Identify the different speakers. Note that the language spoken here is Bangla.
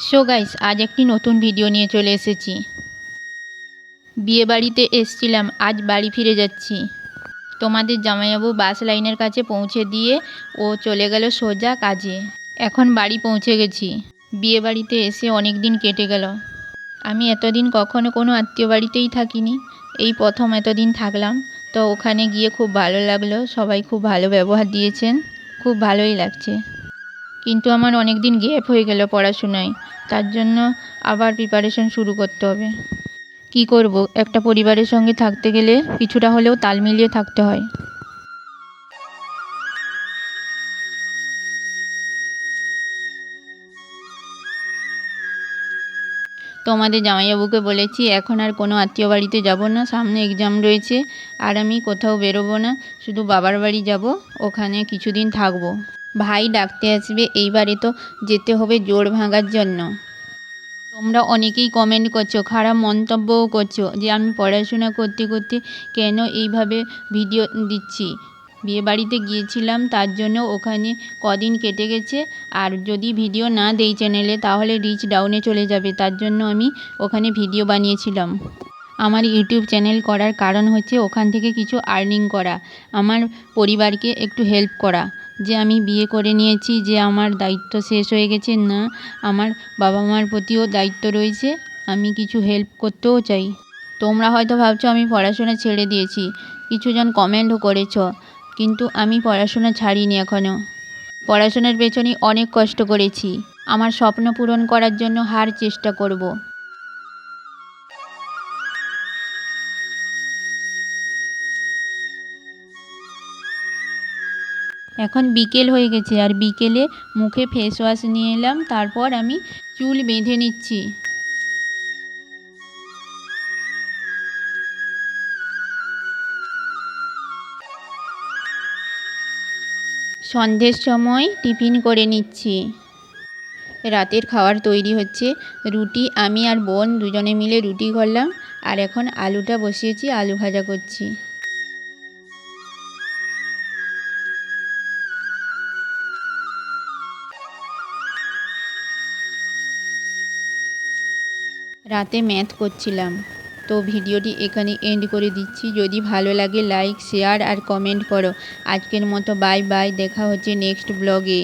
Speaker 1: সো গাইস আজ একটি নতুন ভিডিও নিয়ে চলে এসেছি। বিয়ে বাড়িতে এসছিলাম, আজ বাড়ি ফিরে যাচ্ছি। তোমাদের জামাইবাবু বাস লাইনের কাছে পৌঁছে দিয়ে ও চলে গেল সোজা কাজে। এখন বাড়ি পৌঁছে গেছি। বিয়ে বাড়িতে এসে অনেক দিন কেটে গেল। আমি এতদিন কখনো কোনো আত্মীয় বাড়িতেই থাকিনি। এই প্রথম এতদিন থাকলাম। তো ওখানে গিয়ে খুব ভালো লাগল। সবাই খুব ভালো ব্যবহার দিয়েছেন। খুব ভালোই লাগছে। কিন্তু আমার অনেক দিন গ্যাপ হয়ে গেল পড়াশোনায়। তার জন্য আবার প্রিপারেশন শুরু করতে হবে। কি করব? একটা পরিবারের সঙ্গে থাকতে গেলে কিছুটা হলেও তাল মিলিয়ে থাকতে হয়। তোমাদের জামাইবাবুকে বলেছি, এখন আর কোনো আত্মীয় বাড়িতে যাব না, সামনে এক্সাম রয়েছে, আর আমি কোথাও বেরোবো না, শুধু বাবার বাড়ি যাব, ওখানে কিছুদিন থাকব। ভাই ডাকতে আসবে, এইবারে তো যেতে হবে জোর ভাঙার জন্য। তোমরা অনেকেই কমেন্ট করছ, খারাপ মন্তব্যও করছ, যে আমি পড়াশোনা করতে করতে কেন এইভাবে ভিডিও দিচ্ছি? বিয়ে বাড়িতে গিয়েছিলাম, তার জন্য ওখানে কদিন কেটে গেছে। আর যদি ভিডিও না দেই চ্যানেলে, তাহলে রিচ ডাউনে চলে যাবে। তার জন্য আমি ওখানে ভিডিও বানিয়েছিলাম। আমার ইউটিউব চ্যানেল করার কারণ হচ্ছে ওখান থেকে কিছু আর্নিং করা। আমার পরিবারকে একটু হেল্প করা। যে আমি বিয়ে করে নিয়েছি, যে আমার দায়িত্ব শেষ হয়ে গেছে, না, আমার বাবা মার প্রতিও দায়িত্ব রয়েছে, আমি কিছু হেল্প করতেও চাই। তোমরা হয়তো ভাবছ, আমি পড়াশোনা ছেড়ে দিয়েছি। কিছুজন কমেন্টও করেছ। কিন্তু আমি পড়াশোনা ছাড়িনি এখনও পড়াশোনার পেছনে অনেক কষ্ট করেছি। আমার স্বপ্ন পূরণ করার জন্য হার চেষ্টা করব। এখন বিকেল হয়ে গেছে আর বিকেলে মুখে ফেস ওয়াশ নিয়ে এলাম, তারপর আমি চুল বেঁধে নিচ্ছি। সন্ধ্যের সময় টিফিন করে নিচ্ছি। রাতের খাবার তৈরি হচ্ছে। রুটি, আমি আর বোন দুজনে মিলে রুটি করলাম আর এখন আলুটা বসিয়েছি, আলু ভাজা করছি। রাতে ম্যাথ করছিলাম। তো ভিডিওটি এখানে এন্ড করে দিচ্ছি। যদি ভালো লাগে লাইক শেয়ার আর কমেন্ট করো। আজকের মতো বাই বাই দেখা হচ্ছে নেক্সট ব্লগে